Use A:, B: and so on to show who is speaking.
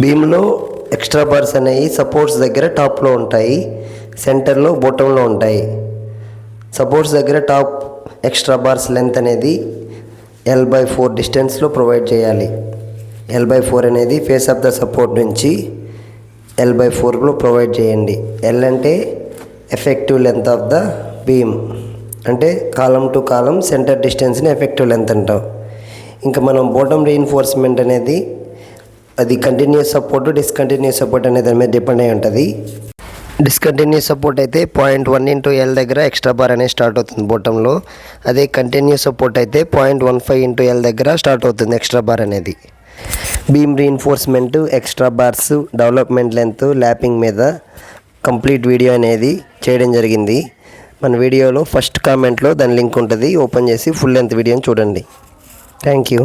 A: బీమ్లో extra bars అనేవి supports దగ్గర టాప్లో ఉంటాయి సెంటర్లో బొటంలో ఉంటాయి. సపోర్ట్స్ దగ్గర టాప్ ఎక్స్ట్రా బార్స్ లెంత్ అనేది ఎల్ బై ఫోర్ డిస్టెన్స్లో ప్రొవైడ్ చేయాలి. ఎల్ బై ఫోర్ అనేది ఫేస్ ఆఫ్ ద సపోర్ట్ నుంచి ఎల్ బై ఫోర్లో ప్రొవైడ్ చేయండి. ఎల్ అంటే effective length of the beam అంటే కాలం టు కాలం సెంటర్ డిస్టెన్స్ని ఎఫెక్టివ్ లెంత్ అంటాం. ఇంకా మనం బోటమ్ రీఇన్ఫోర్స్మెంట్ అనేది అది కంటిన్యూస్ సపోర్ట్ డిస్కంటిన్యూస్ సపోర్ట్ అనే దాని మీద డిపెండ్ అయి ఉంటుంది. డిస్కంటిన్యూస్ సపోర్ట్ అయితే పాయింట్ వన్ ఇంటూ ఎల్ దగ్గర ఎక్స్ట్రా బార్ అనేది స్టార్ట్ అవుతుంది బోటంలో అదే కంటిన్యూస్ సపోర్ట్ అయితే point one five into L దగ్గర స్టార్ట్ అవుతుంది ఎక్స్ట్రా బార్ అనేది. Beam reinforcement extra bars development length lapping మీద కంప్లీట్ వీడియో అనేది చేయడం జరిగింది. మన వీడియోలో ఫస్ట్ కామెంట్లో దాని లింక్ ఉంటుంది. ఓపెన్ చేసి ఫుల్ లెంత్ వీడియోని చూడండి. Thank you